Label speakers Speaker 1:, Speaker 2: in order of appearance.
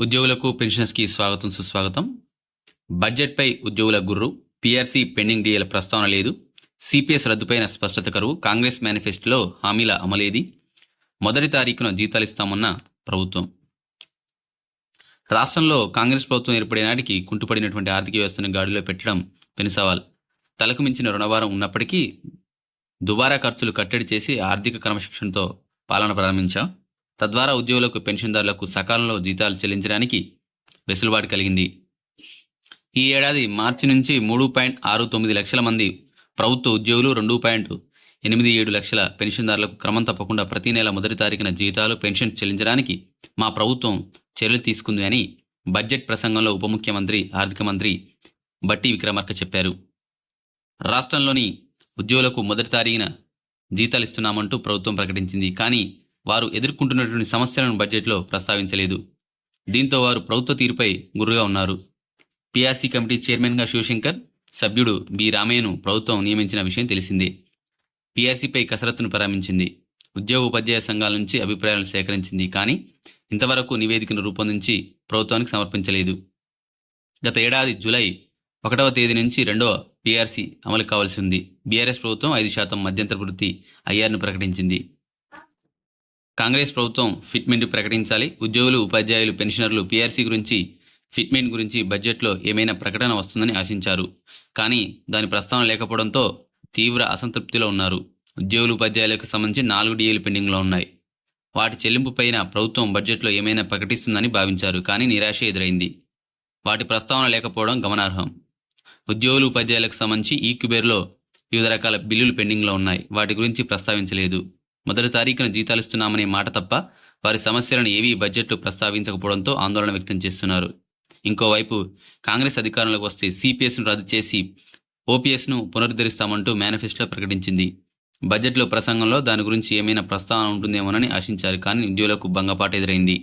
Speaker 1: ఉద్యోగులకు పెన్షన్స్కి స్వాగతం సుస్వాగతం. బడ్జెట్పై ఉద్యోగుల గుర్రు. పీఆర్సీ పెండింగ్ డీఎల ప్రస్తావన లేదు. సిపిఎస్ రద్దుపైన స్పష్టత కరువు. కాంగ్రెస్ మేనిఫెస్టోలో హామీల అమలేది. మొదటి తారీఖున జీతాలు ఇస్తామన్న ప్రభుత్వం. రాష్ట్రంలో కాంగ్రెస్ ప్రభుత్వం ఏర్పడే నాటికి కుంటుపడినటువంటి ఆర్థిక వ్యవస్థను గాడిలో పెట్టడం పెనుసవాల్ తలకు మించిన రుణభారం ఉన్నప్పటికీ దుబారా ఖర్చులు కట్టడి చేసి ఆర్థిక క్రమశిక్షణతో పాలన ప్రారంభించాం. తద్వారా ఉద్యోగులకు పెన్షన్దారులకు సకాలంలో జీతాలు చెల్లించడానికి వెసులుబాటు కలిగింది. ఈ ఏడాది మార్చి నుంచి మూడు పాయింట్ ఆరు తొమ్మిది లక్షల మంది ప్రభుత్వ ఉద్యోగులు రెండు పాయింట్ ఎనిమిది ఏడు లక్షల పెన్షన్దారులకు క్రమం తప్పకుండా ప్రతి నెల మొదటి తారీఖున జీతాలు పెన్షన్ చెల్లించడానికి మా ప్రభుత్వం చర్యలు తీసుకుంది అని బడ్జెట్ ప్రసంగంలో ఉప ముఖ్యమంత్రి ఆర్థిక మంత్రి బట్టి విక్రమార్క చెప్పారు. రాష్ట్రంలోని ఉద్యోగులకు మొదటి తారీఖున జీతాలు ఇస్తున్నామంటూ ప్రభుత్వం ప్రకటించింది. కానీ వారు ఎదుర్కొంటున్నటువంటి సమస్యలను బడ్జెట్లో ప్రస్తావించలేదు. దీంతో వారు ప్రభుత్వ తీరుపై గురుగా ఉన్నారు. పిఆర్సీ కమిటీ చైర్మన్గా శివశంకర్ సభ్యుడు బి రామయ్యను ప్రభుత్వం నియమించిన విషయం తెలిసిందే. పిఆర్సీపై కసరత్తును ప్రారంభించింది. ఉద్యోగ ఉపాధ్యాయ సంఘాల నుంచి అభిప్రాయాలను సేకరించింది కానీ ఇంతవరకు నివేదికను రూపొందించి ప్రభుత్వానికి సమర్పించలేదు. గత ఏడాది జూలై ఒకటవ తేదీ నుంచి రెండవ పీఆర్సీ అమలు కావాల్సి ఉంది. బీఆర్ఎస్ ప్రభుత్వం ఐదు శాతం మధ్యంతర వృత్తి ఐఆర్ను ప్రకటించింది. కాంగ్రెస్ ప్రభుత్వం ఫిట్మెంట్ ప్రకటించాలి. ఉద్యోగులు ఉపాధ్యాయులు పెన్షనర్లు పీఆర్సీ గురించి ఫిట్మెంట్ గురించి బడ్జెట్లో ఏమైనా ప్రకటన వస్తుందని ఆశించారు. కానీ దాని ప్రస్తావన లేకపోవడంతో తీవ్ర అసంతృప్తిలో ఉన్నారు. ఉద్యోగులు ఉపాధ్యాయులకు సంబంధించి నాలుగు డిఏలు పెండింగ్లో ఉన్నాయి. వాటి చెల్లింపుపైన ప్రభుత్వం బడ్జెట్లో ఏమైనా ప్రకటిస్తుందని భావించారు కానీ నిరాశ ఎదురైంది. వాటి ప్రస్తావన లేకపోవడం గమనార్హం. ఉద్యోగులు ఉపాధ్యాయులకు సంబంధించి ఈ వివిధ రకాల బిల్లులు పెండింగ్లో ఉన్నాయి. వాటి గురించి ప్రస్తావించలేదు. మొదటి తారీఖున జీతాలు ఇస్తున్నామనే మాట తప్ప వారి సమస్యలను ఏవీ బడ్జెట్లో ప్రస్తావించకపోవడంతో ఆందోళన వ్యక్తం చేస్తున్నారు. ఇంకోవైపు కాంగ్రెస్ అధికారంలోకి వస్తే సిపిఎస్ను రద్దు చేసి ఓపీఎస్ను పునరుద్ధరిస్తామంటూ మేనిఫెస్టోలో ప్రకటించింది. బడ్జెట్లో ప్రసంగంలో దాని గురించి ఏమైనా ప్రస్తావన ఉంటుందేమోనని ఆశించారు కానీ ఉద్యోగులకు భంగపాటు ఎదురైంది.